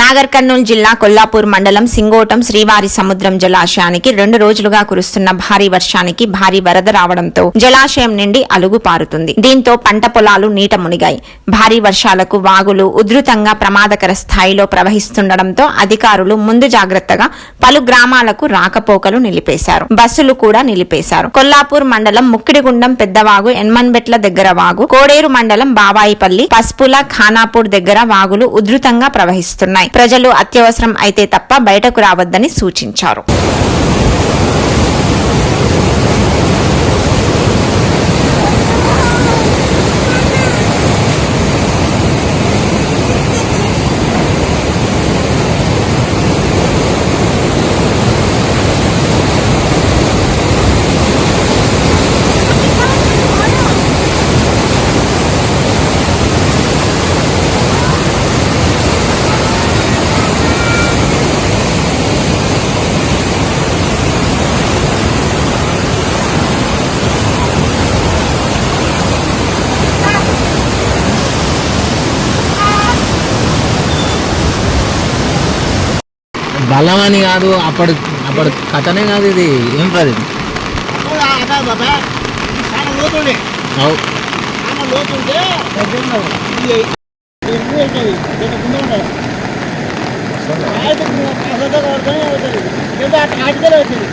నాగర్ కర్నూలు జిల్లా కొల్లాపూర్ మండలం సింగోటం శ్రీవారి సముద్రం జలాశయానికి రెండు రోజులుగా కురుస్తున్న భారీ వర్షానికి భారీ వరద రావడంతో జలాశయం నిండి అలుగు పారుతుంది. దీంతో పంట పొలాలు నీట మునిగాయి. భారీ వర్షాలకు వాగులు ఉధృతంగా ప్రమాదకర స్థాయిలో ప్రవహిస్తుండటంతో అధికారులు ముందు జాగ్రత్తగా పలు గ్రామాలకు రాకపోకలు నిలిపేశారు. బస్సులు కూడా నిలిపేశారు. కొల్లాపూర్ మండలం ముక్కిడిగుండం పెద్దవాగు ఎన్మన్బెట్ల దగ్గర వాగు. కోడేరు మండలం బావాయిపల్లి పసుపుల ఖానాపూర్ దగ్గర వాగులు ఉధృతంగా ప్రవహిస్తున్నాయి. ప్రజలు అత్యవసరం అయితే తప్ప బయటకు రావద్దని సూచించారు. బలమని కాదు అప్పటి అప్పటి కథనే కాదు ఇది. ఏం ఇది? కింద ఆటికలే అవుతుంది.